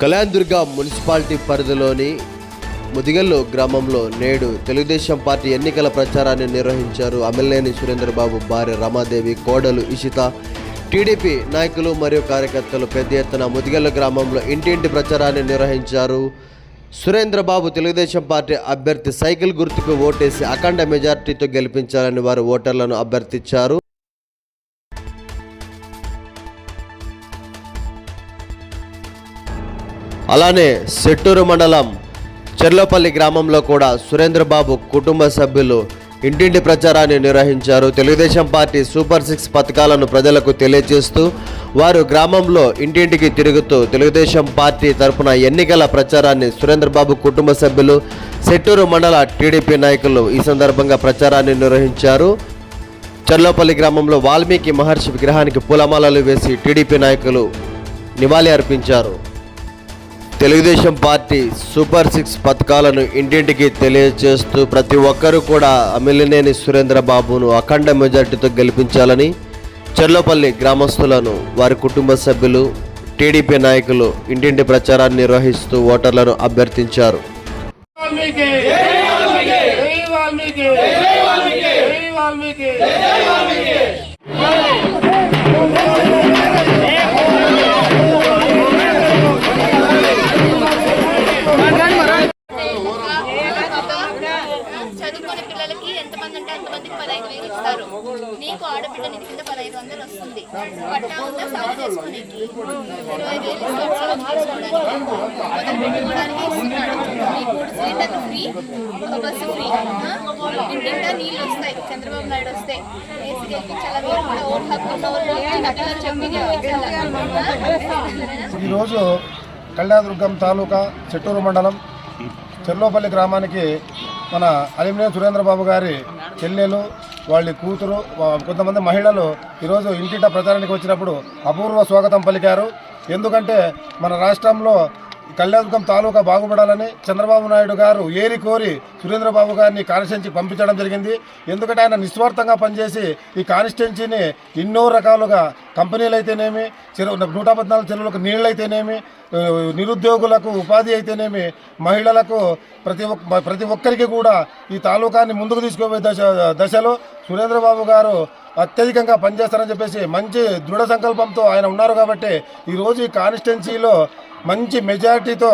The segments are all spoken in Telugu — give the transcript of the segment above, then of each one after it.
కళ్యాణదుర్గ మున్సిపాలిటీ పరిధిలోని ముదిగల్లు గ్రామంలో నేడు తెలుగుదేశం పార్టీ ఎన్నికల ప్రచారాన్ని నిర్వహించారు. అమ్మెల్యేని సురేంద్రబాబు భార్య రమాదేవి కోడలు ఇషిత టీడీపీ నాయకులు మరియు కార్యకర్తలు పెద్ద ఎత్తున ముదిగల్లు గ్రామంలో ఇంటింటి ప్రచారాన్ని నిర్వహించారు. సురేంద్రబాబు తెలుగుదేశం పార్టీ అభ్యర్థి సైకిల్ గుర్తుకు ఓటేసి అఖండ మెజార్టీతో గెలిపించాలని వారు ఓటర్లను అభ్యర్థించారు. అలానే సెట్టూరు మండలం చెర్లోపల్లి గ్రామంలో కూడా సురేంద్రబాబు కుటుంబ సభ్యులు ఇంటింటి ప్రచారాన్ని నిర్వహించారు. తెలుగుదేశం పార్టీ సూపర్ సిక్స్ పథకాలను ప్రజలకు తెలియజేస్తూ వారు గ్రామంలో ఇంటింటికి తిరుగుతూ తెలుగుదేశం పార్టీ తరపున ఎన్నికల ప్రచారాన్ని సురేంద్రబాబు కుటుంబ సభ్యులు సెట్టూరు మండల టీడీపీ నాయకులు ఈ సందర్భంగా ప్రచారాన్ని నిర్వహించారు. చర్లోపల్లి గ్రామంలో వాల్మీకి మహర్షి విగ్రహానికి పూలమాలలు వేసి టీడీపీ నాయకులు నివాళి అర్పించారు. తెలుగుదేశం పార్టీ సూపర్ సిక్స్ పథకాలను ఇంటింటికి తెలియజేస్తూ ప్రతి ఒక్కరూ కూడా అమిలినేని సురేంద్రబాబును అఖండ మెజార్టీతో గెలిపించాలని చెర్లోపల్లి గ్రామస్తులను వారి కుటుంబ సభ్యులు టీడీపీ నాయకులు ఇంటింటి ప్రచారాన్ని నిర్వహిస్తూ ఓటర్లను అభ్యర్థించారు. వాల్మీకి. పదహైదు వేలు ఇస్తారు. నీకు ఆడబిడ్డ నిధి కింద పదహైదు వందలు వస్తుంది. పట్టా ఉందా సాగు చేసుకోనికి ఇరవై వేలు ఇస్తాడు సాగు చేసుకోవడానికి మొదలు పెట్టుకోవడానికి ఇస్తున్నాడు నీకు సిలిండర్ ఫ్రీ బస్సు ఫ్రీ. ఇంటింటా నీళ్ళు వస్తాయి. చంద్రబాబు నాయుడు వస్తే వేసి గెలిపించాలా మీరు కూడా హక్కు ఉన్న వాళ్ళు ఈరోజు కళ్యాణదుర్గం తాలూకా చెట్టూరు మండలం చెర్లోపల్లి గ్రామానికి మన అలిమినే సురేంద్రబాబు గారి చెల్లెలు వాళ్ళ కూతురు కొంతమంది మహిళలు ఈరోజు ఇంటింట ప్రచారానికి వచ్చినప్పుడు అపూర్వ స్వాగతం పలికారు. ఎందుకంటే మన రాష్ట్రంలో కళ్యాణదుర్గం తాలూకా బాగుపడాలని చంద్రబాబు నాయుడు గారు ఏరి కోరి సురేంద్రబాబు గారిని కాన్స్టిట్యున్సీకి పంపించడం జరిగింది. ఎందుకంటే ఆయన నిస్వార్థంగా పనిచేసి ఈ కాన్స్టిట్యున్సీని ఎన్నో రకాలుగా కంపెనీలు అయితేనేమి చెరువు నూట పద్నాలుగు చెరువులకు నీళ్ళు అయితేనేమి నిరుద్యోగులకు ఉపాధి అయితేనేమి మహిళలకు ప్రతి ఒక్క ప్రతి ఒక్కరికి కూడా ఈ తాలూకాన్ని ముందుకు తీసుకుపోయే దశ దశలో సురేంద్రబాబు గారు అత్యధికంగా పనిచేస్తారని చెప్పేసి మంచి దృఢ సంకల్పంతో ఆయన ఉన్నారు కాబట్టి ఈరోజు ఈ కాన్స్టిట్యున్సీలో మంచి మెజారిటీతో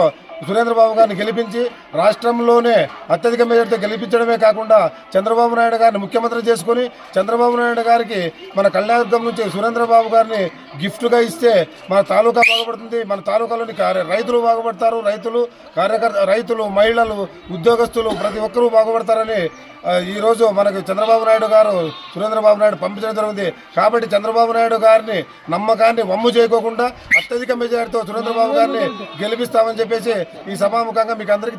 సురేంద్రబాబు గారిని గెలిపించి రాష్ట్రంలోనే అత్యధిక మేజర్తో గెలిపించడమే కాకుండా చంద్రబాబు నాయుడు గారిని ముఖ్యమంత్రి చేసుకుని చంద్రబాబు నాయుడు గారికి మన కళ్యాణదుర్గం నుంచి సురేంద్రబాబు గారిని గిఫ్ట్గా ఇస్తే మన తాలూకా బాగుపడుతుంది. మన తాలూకాలోని కార్య రైతులు బాగుపడతారు. రైతులు కార్యకర్త రైతులు మహిళలు ఉద్యోగస్తులు ప్రతి ఒక్కరూ బాగుపడతారని ఈరోజు మనకు చంద్రబాబు నాయుడు గారు సురేంద్రబాబు నాయుడు పంపించడం జరిగింది. కాబట్టి చంద్రబాబు నాయుడు గారిని నమ్మకాన్ని వమ్ము చేయకోకుండా అత్యధిక మెజారిటీతో సురేంద్రబాబు గారిని గెలిపిస్తామని చెప్పేసి ఈ సభాముఖంగా మీకు అందరికీ